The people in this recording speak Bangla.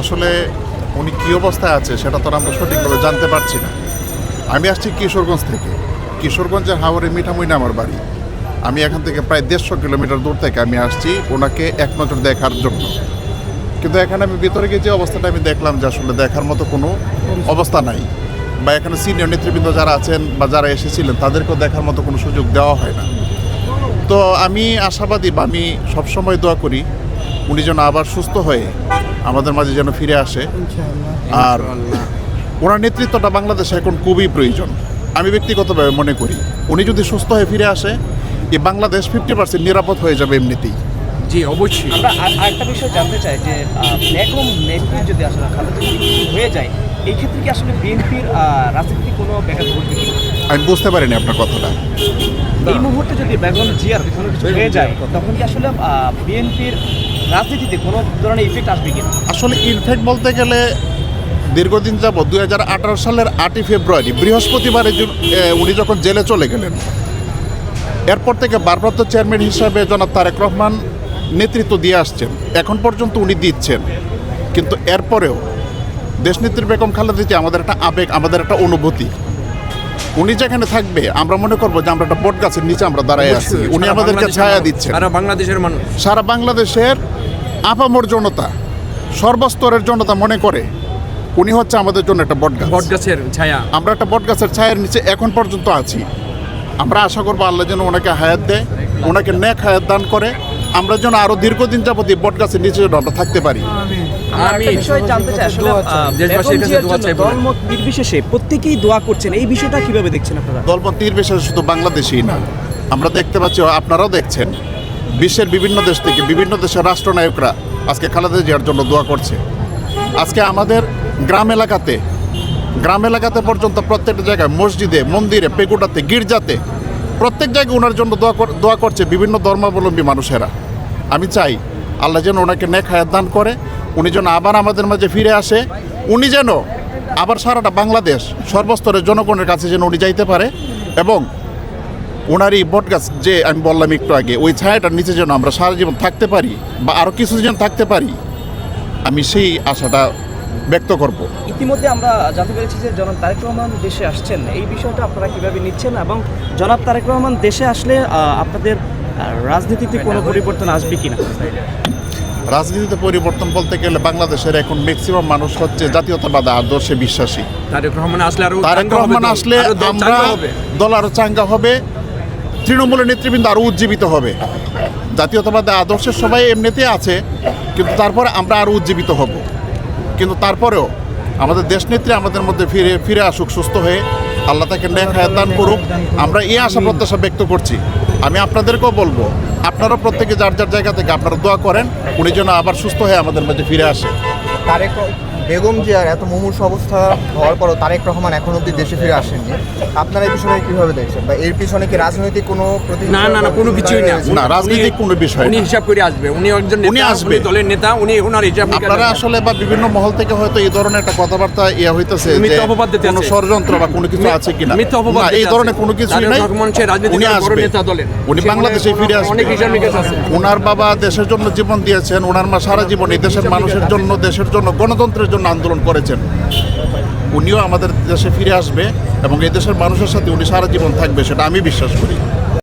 আসলে উনি কী অবস্থায় আছে সেটা তো আমরা সঠিকভাবে জানতে পারছি না। আমি আসছি কিশোরগঞ্জ থেকে। কিশোরগঞ্জের হাওড়ে মিঠামুইনা আমার বাড়ি। আমি এখান থেকে প্রায় দেড়শো কিলোমিটার দূর থেকে আমি আসছি ওনাকে এক নজর দেখার জন্য। কিন্তু এখানে আমি ভিতরে গিয়ে যে অবস্থাটা আমি দেখলাম যে আসলে দেখার মতো কোনো অবস্থা নাই বা এখানে সিনিয়র নেতৃবৃন্দ যারা আছেন বা যারা এসেছিলেন তাদেরকেও দেখার মতো কোনো সুযোগ দেওয়া হয় না। তো আমি আশাবাদী বা আমি সবসময় দোয়া করি উনি যেন আবার সুস্থ হয়ে আমাদের মাঝে যেন ফিরে আসে। আর ওনার নেতৃত্বটা বাংলাদেশে এখন খুবই প্রয়োজন। আমি ব্যক্তিগতভাবে মনে করি উনি যদি সুস্থ হয়ে ফিরে আসে এই বাংলাদেশ ফিফটি পার্সেন্ট নিরাপদ হয়ে যাবে এমনিতেই। জি অবশ্যই। আমরা আরেকটা বিষয় জানতে চাই যে যদি আসলে খালেদা হয়ে যায় এই ক্ষেত্রে কি আসলে বিএনপির রাজনীতি কোনো ব্যাঘাত ঘটবে আমি বুঝতে পারিনি আপনার কথাটা। এই মুহূর্তে যদি বেগম জিয়ার কোনো কিছু হয়ে যায় তখন কি আসলে বিএনপির রাজনীতিতে কোনো ধরনের ইফেক্ট আসবে কিনা? আসলে ইনফ্যাক্ট বলতে গেলে দীর্ঘদিন যাব দুই হাজার আঠারো সালের আটই ফেব্রুয়ারি বৃহস্পতিবারে উনি যখন জেলে চলে গেলেন এরপর থেকে ভারপ্রাপ্ত চেয়ারম্যান হিসাবে জনাব তারেক রহমান নেতৃত্ব দিয়ে আসছেন। এখন পর্যন্ত উনি দিচ্ছেন। কিন্তু এরপরেও দেশনেত্রী বেগম খালেদা জিয়া আমাদের একটা আবেগ আমাদের একটা অনুভূতি। উনি যেখানে থাকবে আমরা মনে করব যে আমরা একটা বট গাছের নিচে আমরা দাঁড়ায় আছি। উনি আমাদেরকে ছায়া দিচ্ছেন। সারা বাংলাদেশের মানুষ। সারা বাংলাদেশের আপামর জনতা সর্বস্তরের জনতা মনে করে উনি হচ্ছে আমাদের জন্য একটা বটগাছ বটগাছের ছায়া। আমরা একটা বটগাছের ছায়ের নিচে এখন পর্যন্ত আছি। আমরা আশা করব আল্লাহ যেন ওনাকে হায়াত দেয় ওনাকে নেক হায়াত দান করে। আমরা যেন আরও দীর্ঘদিন যাবত এই বটগাছের নিচে যেন আমরা থাকতে পারি। বিষয় জানতে চাই আসলে দেশবাসীর কাছে দোয়া জন্য দলমত নির্বিশেষে প্রত্যেকেই দোয়া করছেন। এই বিষয়টা কীভাবে দেখছেন আপনারা? দলমত নির্বিশেষে শুধু বাংলাদেশেই না আমরা দেখতে পাচ্ছি আপনারাও দেখছেন বিশ্বের বিভিন্ন দেশ থেকে বিভিন্ন দেশের রাষ্ট্রনায়করা আজকে খালেদা জিয়ার জন্য দোয়া করছে। আজকে আমাদের গ্রাম এলাকাতে গ্রাম এলাকাতে পর্যন্ত প্রত্যেকটা জায়গায় মসজিদে মন্দিরে পেগুটাতে গির্জাতে প্রত্যেক জায়গায় ওনার জন্য দোয়া দোয়া করছে বিভিন্ন ধর্মাবলম্বী মানুষেরা। আমি চাই আল্লাহ যেন ওনাকে নেক হায়াত দান করে, উনি যেন আবার আমাদের মাঝে ফিরে আসে, উনি যেন আবার সারাটা বাংলাদেশ সর্বস্তরের জনগণের কাছে যেন উনি যাইতে পারে এবং ওনার এই বটগাছ যে আমি বললাম একটু আগে, ওই ছায়াটার নিচে যেন আমরা সারা জীবন থাকতে পারি বা আরও কিছু যেন থাকতে পারি, আমি সেই আশাটা ব্যক্ত করব। ইতিমধ্যে আমরা জানতে পেরেছি যে জনাব তারেক রহমান দেশে আসছেন। এই বিষয়টা আপনারা কীভাবে নিচ্ছেন এবং জনাব তারেক রহমান দেশে আসলে আপনাদের রাজনীতিতে কোনো পরিবর্তন আসবে কিনা? রাজনীতিতে পরিবর্তন বলতে গেলে বাংলাদেশের এখন ম্যাক্সিমাম মানুষ হচ্ছে জাতীয়তাবাদ আদর্শে বিশ্বাসী। তারেক রহমান আসলে আরও তারেক রহমান দল। আসলে আরও দল আমরা চাঙ্গা হবে। দল আরও চাঙ্গা হবে তৃণমূলের নেতৃবৃন্দ আরও উজ্জীবিত হবে। জাতীয়তাবাদ আদর্শের সবাই এমনিতেই আছে কিন্তু তারপর আমরা আরও উজ্জীবিত হব। কিন্তু তারপরেও আমাদের দেশনেত্রী আমাদের মধ্যে ফিরে ফিরে আসুক, সুস্থ হয়ে আল্লাহ তাকে হায়াত দান করুক। আমরা এই আশা প্রত্যাশা ব্যক্ত করছি। আমি আপনাদেরকেও বলব, আপনারা প্রত্যেকে যার যার জায়গা থেকে আপনারা দোয়া করেন, উনি যেন আবার সুস্থ হয়ে আমাদের মধ্যে ফিরে আসে। বেগম জিয়ার এত মুমূর্ষ অবস্থা হওয়ার পরও তারেক রহমান এখন অব্দি দেশে ফিরে আসেননি। আপনারা এই পিছনে কীভাবে দেখছেন? বা এর পিছনে কি রাজনৈতিক কোনো না না না কোনো কিছুই না। না, রাজনৈতিক কোনো বিষয় উনি হিসাব করে আসবে। উনি একজন উনি নেতা, আসবে। দলের নেতা উনি ওনার হিসাব আপনারা আসলে বা বিভিন্ন মহল থেকে হয়তো এই ধরনের একটা কথাবার্তা ইয়া হইতেছে যে মিথ্যা অপবাদ দিতে কোনো। ষড়যন্ত্র বা কোনো কিছু আছে কিনা। মিথ্যা অপবাদ না, এই ধরনের কোনো কিছুই তারেক নাই। রহমান সে রাজনীতির বড় নেতা দলের। উনি বাংলাদেশে ফিরে আসবে। অনেক হিসাব নিকাশ আছে। ওনার বাবা দেশের জন্য জীবন দিয়েছেন ওনার মা সারা জীবন এই দেশের মানুষের জন্য দেশের জন্য গণতন্ত্রের জন্য আন্দোলন করেছেন। উনিও আমাদের দেশে ফিরে আসবে এবং এই দেশের মানুষের সাথে উনি সারা জীবন থাকবে, সেটা আমি বিশ্বাস করি।